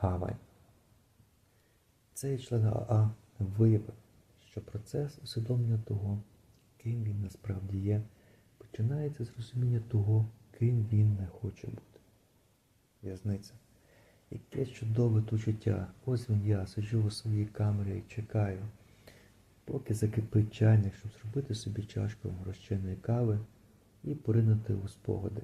Гавань. Цей член АА виявив, що процес усвідомлення того, ким він насправді є, починається з розуміння того, ким він не хоче бути. В'язниця. Яке чудове тут життя. Ось він я сиджу у своїй камері і чекаю, поки закипить чайник, щоб зробити собі чашку розчинної кави і поринути у спогади.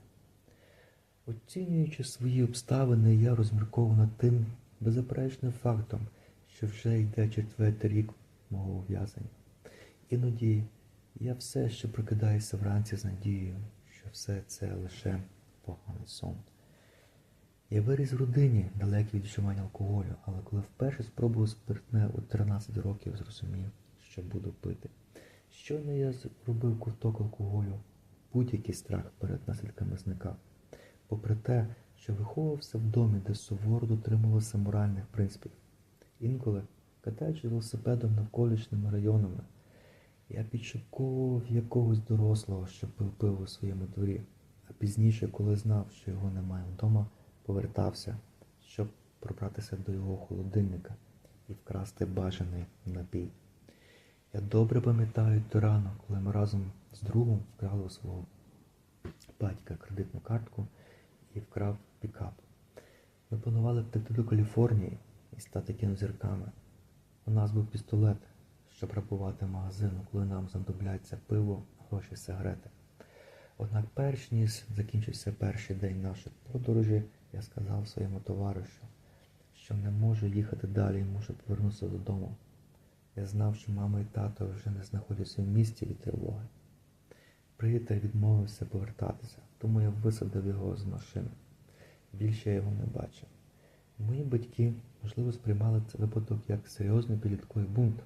Оцінюючи свої обставини, я розмірковував над тим беззаперечним фактом, що вже йде четвертий рік мого ув'язнення. Іноді я все ще прокидаюся вранці з надією, що все це лише поганий сон. Я виріс в родині, далекій від вживання алкоголю, але коли вперше спробував спиртне у 13 років, зрозумів, що буду пити. Щойно я зробив ковток алкоголю, будь-який страх перед наслідками зникав. Попри те, що виховувався в домі, де суворо дотримувався моральних принципів. Інколи, катаючи велосипедом навколишніми районами, я підшуковував якогось дорослого, що пив пиво у своєму дворі, а пізніше, коли знав, що його немає вдома, повертався, щоб пробратися до його холодильника і вкрасти бажаний напій. Я добре пам'ятаю той ранок, коли ми разом з другом вкрали у свого батька кредитну картку і вкрав пікап. Ми планували втекти до Каліфорнії і стати кінозірками. У нас був пістолет, щоб рабувати магазин, коли нам знадобляться пиво, гроші, сигарети. Однак перш ніж закінчився перший день нашої подорожі, я сказав своєму товаришу, що не можу їхати далі і мушу повернутися додому. Я знав, що мама і тато вже не знаходяться в місті від тривоги. Приятель відмовився повертатися, тому я висадив його з машини. Більше я його не бачив. Мої батьки, можливо, сприймали цей випадок як серйозний підлітковий бунт,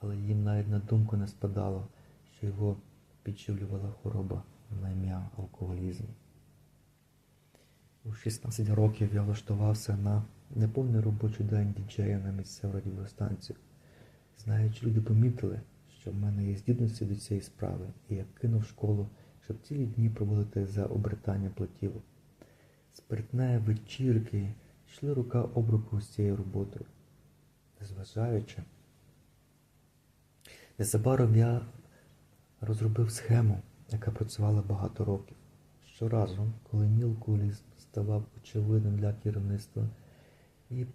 але їм навіть на думку не спадало, що його підживлювала хвороба на ім'я алкоголізм. У 16 років я влаштувався на неповний робочий день діджея на місцеву радіостанцію. Знаючи, люди помітили, що в мене є здібності до цієї справи, і я кинув школу, щоб цілі дні проводити за обертанням платівок. Спиртне, вечірки йшли рука об руку з цією роботою. Незважаючи, незабаром я розробив схему, яка працювала багато років. Щоразу, коли мілкулізм ставав очевидним для керівництва і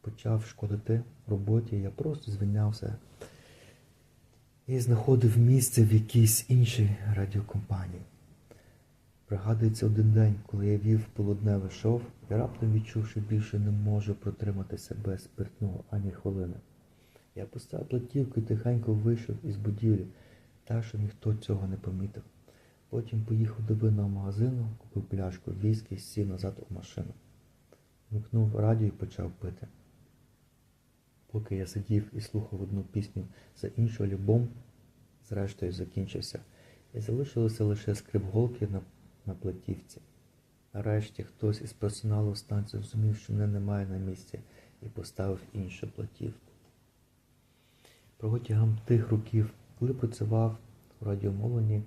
почав шкодити роботі, я просто звільнявся і знаходив місце в якійсь іншій радіокомпанії. Пригадується один день, коли я вів полудневий шов, я раптом відчув, що більше не можу протриматися без спиртного ані хвилини. Я поставив платівку і тихенько вийшов із будівлі, так що ніхто цього не помітив. Потім поїхав до винного магазину, купив пляшку віскі і сів назад у машину. Вмкнув радіо і почав пити. Поки я сидів і слухав одну пісню за іншою альбом, зрештою закінчився, і залишилося лише скрип голки на, на платівці. Нарешті хтось із персоналу станції зрозумів, що мене немає на місці, і поставив іншу платівку. Протягом тих років, коли працював у радіомовленні,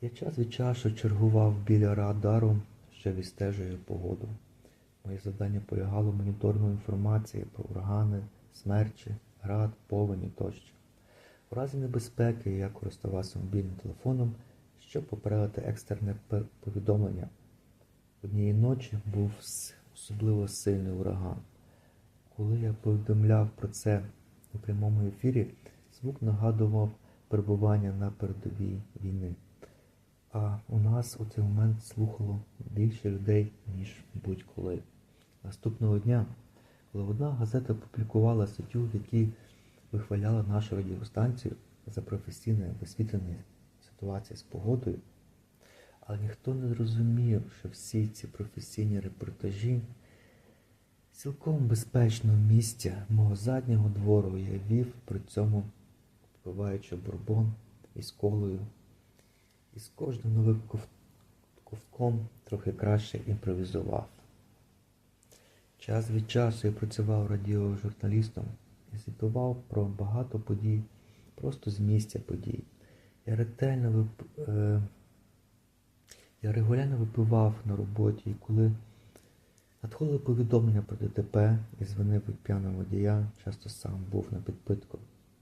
я час від часу чергував біля радару, що відстежує погоду. Моє завдання полягало в моніторингу інформації про урагани, смерчі, град, повені тощо. У разі небезпеки я користувався мобільним телефоном, щоб попередити екстрене пе- повідомлення. Однієї ночі був особливо сильний ураган. Коли я повідомляв про це у прямому ефірі, звук нагадував перебування на передовій війни. А у нас у цей момент слухало більше людей, ніж будь-коли. Наступного дня, коли одна газета опублікувала статтю, в якій вихваляла нашу радіостанцію за професійне висвітлення ситуації з погодою, але ніхто не зрозумів, що всі ці професійні репортажі цілком безпечного місця мого заднього двору я вів при цьому, попиваючи бурбон із колою, і з кожним новим ков- ковтком трохи краще імпровізував. Час від часу я працював радіожурналістом і звітував про багато подій просто з місця подій. Я ретельно вип... е... я регулярно випивав на роботі, і коли Надходили повідомлення про ДТП і звинив від п'яного водія, часто сам був на підпитку.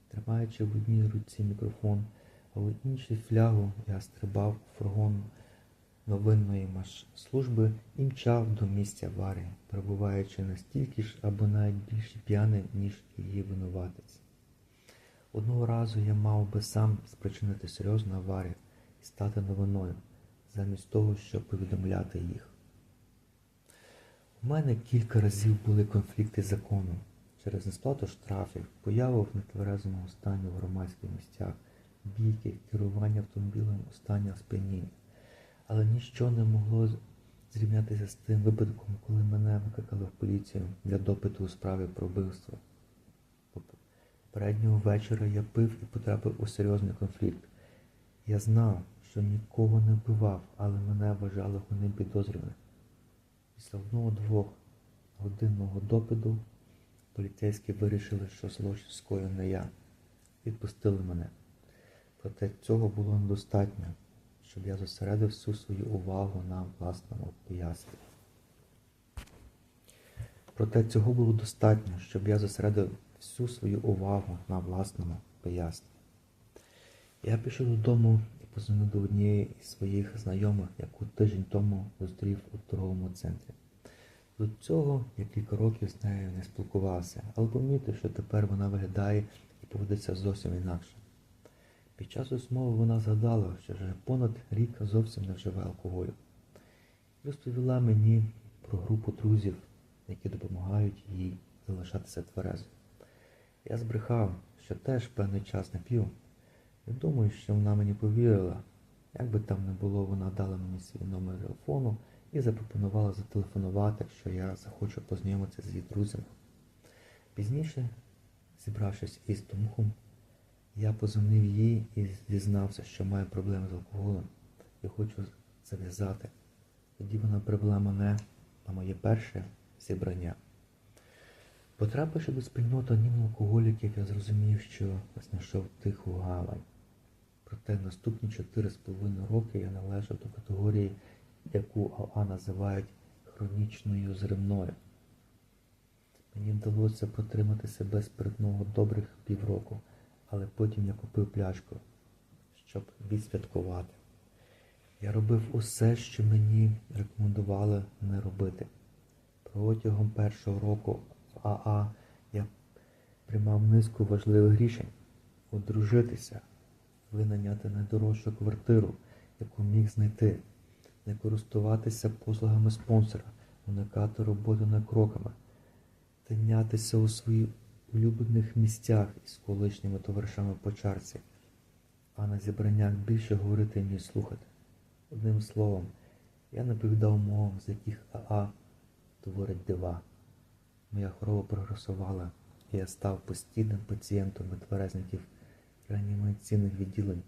Тримаючи в одній руці мікрофон, а в іншій флягу, я стрибав у фургон новинної служби і мчав до місця аварії, перебуваючи настільки ж або навіть більше п'яний, ніж її винуватець. Одного разу я мав би сам спричинити серйозну аварію і стати новиною, замість того, щоб повідомляти їх. У мене кілька разів були конфлікти з законом через несплату штрафів, появу в нетверезому стані в громадських місцях, бійки, керування автомобілем у стані сп'яніння. Але ніщо не могло зрівнятися з тим випадком, коли мене викликали в поліцію для допиту у справі про вбивство. Попереднього вечора я пив і потрапив у серйозний конфлікт. Я знав, що нікого не вбивав, але мене вважали головним підозрюваним. Після одного-двох годинного допиту поліцейські вирішили, що злочин скоїв не я. Відпустили мене. Проте цього було недостатньо, щоб я зосередив всю свою увагу на власному поясненні. Проте цього було достатньо, щоб я зосередив всю свою увагу на власному поясненні. Я пішов додому і позвонив до однієї із своїх знайомих, яку тиждень тому зустрів у торговому центрі. До цього я кілька років з нею не спілкувався, але помітив, що тепер вона виглядає і поводиться зовсім інакше. Під час розмови вона згадала, що вже понад рік зовсім не вживає алкоголю. І розповіла мені про групу друзів, які допомагають їй залишатися тверезою. Я збрехав, що теж певний час не п'ю. Я думаю, що вона мені повірила. Як би там не було, вона дала мені свій номер телефону і запропонувала зателефонувати, якщо я захочу познайомитися з її друзями. Пізніше, зібравшись із Томухом, я позвонив їй і зізнався, що маю проблеми з алкоголем і хочу зав'язати. Тоді вона привела мене на моє перше зібрання. Потрапивши до спільноти анонімних алкоголіків, я зрозумів, що знайшов тиху гавань. Проте наступні 4,5 роки я належав до категорії, яку АА називають хронічною зривною. Мені вдалося протримати себе спиртного добрих півроку, але потім я купив пляшку, щоб відсвяткувати. Я робив усе, що мені рекомендували не робити. Протягом першого року в АА я приймав низку важливих рішень одружитися, винайняти найдорожчу квартиру, яку міг знайти, не користуватися послугами спонсора, уникати роботи над кроками, тинятися у своїх улюблених місцях із колишніми товаришами по чарці, а на зібраннях більше говорити, ніж слухати. Одним словом, я наповідав мовам, з яких АА творить дива. Моя хвороба прогресувала, і я став постійним пацієнтом нетверезників реанімаційних відділень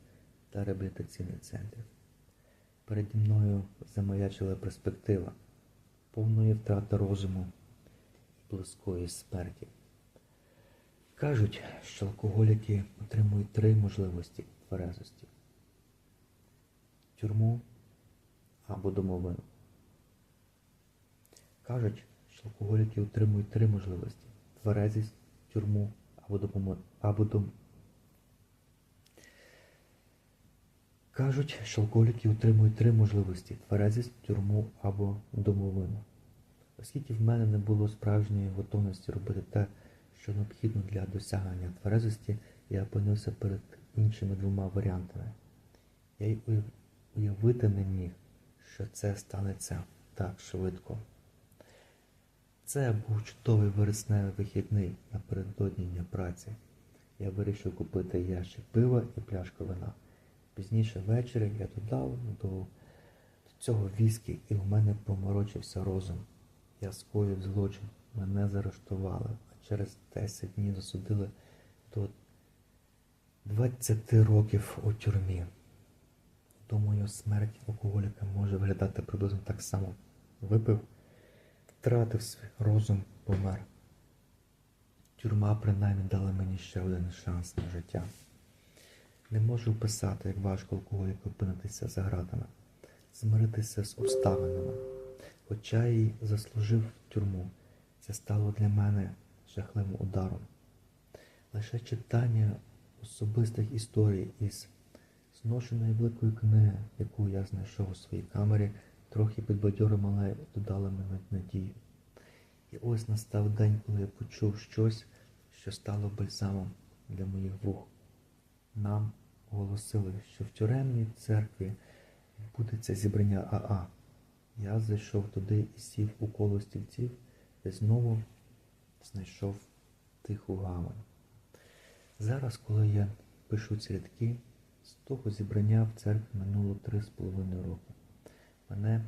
та реабілітаційних центрів. Переді мною замаячила перспектива повної втрати розуму і близької смерті. Кажуть, що алкоголіки отримують три можливості тверезості: тюрму або домовину. Кажуть, що алкоголіки отримують три можливості: тверезість, тюрму або допомо... або дом. Кажуть, що алкоголіки отримують три можливості: тверезість, тюрму або домовину. Оскільки в мене не було справжньої готовності робити те, що необхідно для досягнення тверезості, я опинився перед іншими двома варіантами. Я й уявити не міг, що це станеться так швидко. Це був чудовий вересневий вихідний напередодні дня праці. Я вирішив купити ящик пива і пляшку вина. Пізніше ввечері я додав до, до цього віскі, і в мене поморочився розум. Я скоїв злочин, мене заарештували, через 10 днів засудили до 20 років у тюрмі. Думаю, смерть алкоголіка може виглядати приблизно так само. Випив, втратив свій розум, помер. Тюрма принаймні дала мені ще один шанс на життя. Не можу описати, як важко алкоголіку опинитися за гратами, змиритися з обставинами, хоча й заслужив тюрму, це стало для мене жахливим ударом. Лише читання особистих історій із зношеної великої книги, яку я знайшов у своїй камері, трохи підбадьорило мене і додало мені надію. І ось настав день, коли я почув щось, що стало бальзамом для моїх вух. Нам оголосили, що в тюремній церкві відбудеться зібрання АА. Я зайшов туди і сів у коло стільців і знову знайшов тиху гавань. Зараз, коли я пишу ці рядки, з того зібрання в церкві минуло три з половиною роки. Мене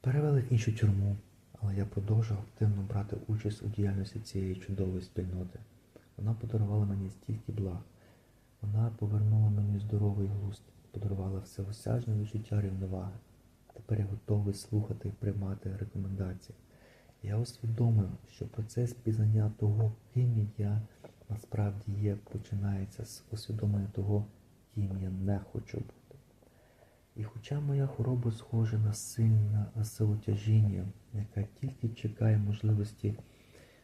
перевели в іншу тюрму, але я продовжував активно брати участь у діяльності цієї чудової спільноти. Вона подарувала мені стільки благ. Вона повернула мені здоровий глузд, подарувала всеосяжне відчуття рівноваги. Тепер я готовий слухати і приймати рекомендації. Я усвідомив, що процес пізнання того, ким я насправді є, починається з усвідомлення того, ким я не хочу бути. І хоча моя хвороба схожа на сильне силотяжіння, яка тільки чекає можливості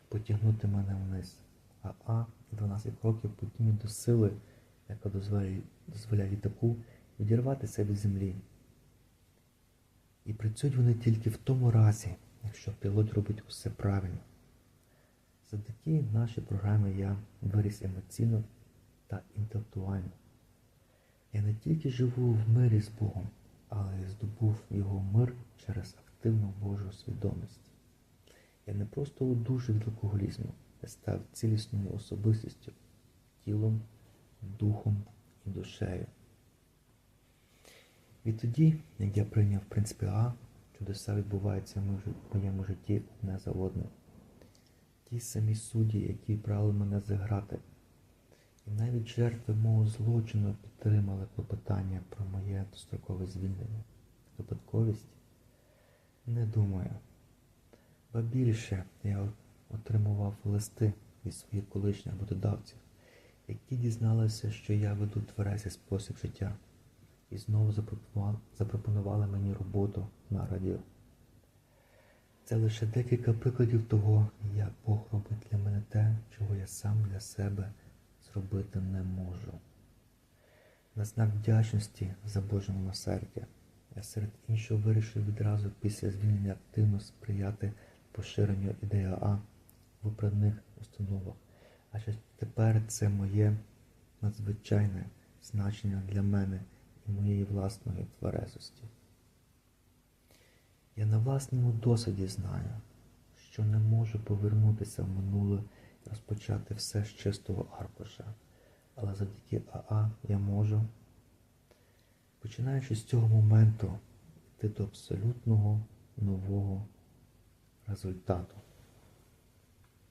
потягнути мене вниз, а А 12 років подібні до сили, яка дозволяє, дозволяє літаку відірватися від землі. І працюють вони тільки в тому разі, якщо пілот робить усе правильно. Завдяки нашій програмі я виріс емоційно та інтелектуально. Я не тільки живу в мирі з Богом, але й здобув його мир через активну Божу свідомість. Я не просто одужав від алкоголізму, я став цілісною особистістю, тілом, духом і душею. Відтоді, як я прийняв принципі А, чудеса відбуваються в моєму житті одне за. Ті самі судді, які брали мене зіграти. І навіть жертви мого злочину підтримали клопотання про моє дострокове звільнення. Випадковість? Не думаю. Ба більше я отримував листи від своїх колишніх роботодавців, які дізналися, що я веду тверезий спосіб життя, і знову запропонували, мені роботу на радіо. Це лише декілька прикладів того, як Бог робить для мене те, чого я сам для себе зробити не можу. На знак вдячності за Боже милосердя я серед іншого вирішив відразу після звільнення активно сприяти поширенню ідеї А в виправних установах, адже тепер це моє надзвичайне значення для мене і моєї власної тверезості. Я на власному досвіді знаю, що не можу повернутися в минуле і розпочати все з чистого аркуша, але завдяки АА я можу, починаючи з цього моменту, йти до абсолютного нового результату.